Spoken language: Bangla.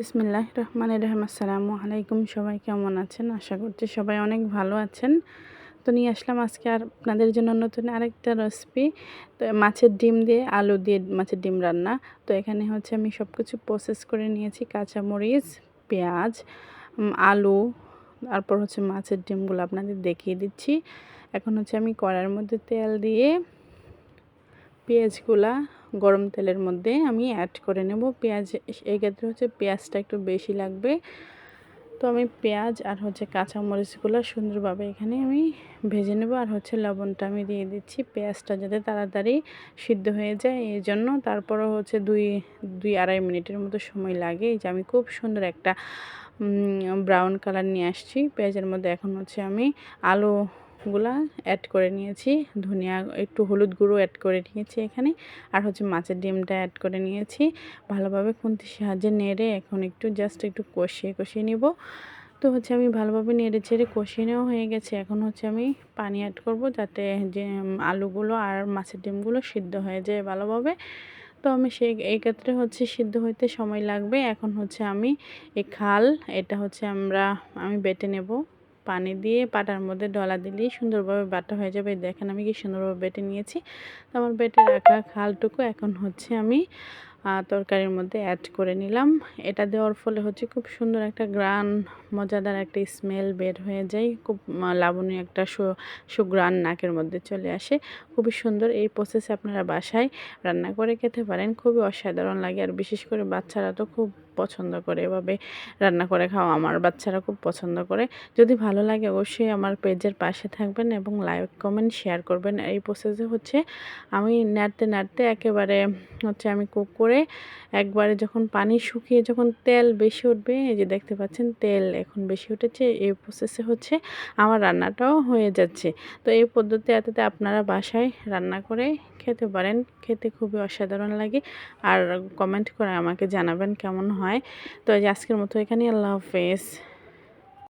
বিসমিল্লাহ রহমান রহম। আসসালামু আলাইকুম, সবাই কেমন আছেন? আশা করছি সবাই অনেক ভালো আছেন। তো নিয়ে আসলাম আজকে আর আপনাদের জন্য নতুন আরেকটা রেসিপি তো মাছের ডিম দিয়ে আলু দিয়ে মাছের ডিম রান্না। তো এখানে হচ্ছে আমি সব কিছু প্রসেস করে নিয়েছি, কাঁচামরিচ, পেঁয়াজ আলু, তারপর হচ্ছে মাছের ডিমগুলো আপনাদের দেখিয়ে দিচ্ছি। এখন হচ্ছে আমি কড়ার মধ্যে তেল দিয়ে পেঁয়াজগুলা গরম তেলের মধ্যে আমি অ্যাড করে নেব পেঁয়াজ। এই ক্ষেত্রে হচ্ছে পেঁয়াজটা একটু বেশি লাগবে। তো আমি পেঁয়াজ আর হচ্ছে কাঁচামরিচগুলো সুন্দরভাবে এখানে আমি ভেজে নেব আর হচ্ছে লবণটা আমি দিয়ে দিচ্ছি পেঁয়াজটা যাতে তাড়াতাড়ি সিদ্ধ হয়ে যায়। এই জন্য তারপরও হচ্ছে দুই দুই আড়াই মিনিটের মতো সময় লাগে। এই যে আমি খুব সুন্দর একটা ব্রাউন কালার নিয়ে আসছি। পেঁয়াজের মধ্যে এখন হচ্ছে আমি আলু গুলা অ্যাড করে নিয়েছি। ধনিয়া, একটু হলুদ গুঁড়ো অ্যাড করে নিয়েছি এখানে। আর হচ্ছে মাছের ডিমটা অ্যাড করে নিয়েছি। ভালোভাবে খুন্তির সাহায্যে নেড়ে এখন একটু জাস্ট একটু কষিয়ে কষিয়ে নিব। তো হচ্ছে আমি ভালোভাবে নেড়ে ছেড়ে কষিয়ে নেওয়া হয়ে গেছে। এখন হচ্ছে আমি পানি অ্যাড করব যাতে যে আলুগুলো আর মাছের ডিমগুলো সিদ্ধ হয়ে যায় ভালোভাবে। তো আমি সেই, এই ক্ষেত্রে হচ্ছে সিদ্ধ হইতে সময় লাগবে। এখন হচ্ছে আমি এই খাল, এটা হচ্ছে আমরা, আমি বেটে নেব। পানি দিয়ে পাটার মধ্যে ডলা দিলেই সুন্দরভাবে বাটা হয়ে যাবে। দেখেন আমি কি সুন্দরভাবে বেটে নিয়েছি। তো আমার বেটে রাখা খালটুকু এখন হচ্ছে আমি তরকারির মধ্যে অ্যাড করে নিলাম। এটা দেওয়ার ফলে হচ্ছে খুব সুন্দর একটা গ্রান, মজাদার একটা স্মেল বের হয়ে যায়। খুব লাবণীয় একটা সুগ্রান নাকের মধ্যে চলে আসে। খুবই সুন্দর এই প্রসেসে আপনারা বাসায় রান্না করে খেতে পারেন। খুবই অসাধারণ লাগে। আর বিশেষ করে বাচ্চারা তো খুব পছন্দ করে, এভাবে রান্না করে খাওয়া আমার বাচ্চারা খুব পছন্দ করে। যদি ভালো লাগে অবশ্যই আমার পেজের পাশে থাকবেন এবং লাইক, কমেন্ট, শেয়ার করবেন। এই প্রসেসে হচ্ছে আমি নাড়তে নাড়তে একেবারে হচ্ছে আমি কুক করে একবারে যখন পানি শুকিয়ে যখন তেল বেশি উঠবে, এই যে দেখতে পাচ্ছেন তেল এখন বেশি উঠেছে, এই প্রসেসে হচ্ছে আমার রান্নাটাও হয়ে যাচ্ছে। তো এই পদ্ধতি এততে আপনারা বাসায় রান্না করে খেতে পারেন, খেতে খুবই অসাধারণ লাগে। আর কমেন্ট করে আমাকে জানাবেন কেমন হয় তো আজকের মতো এখানে আল্লাহ হাফেজ।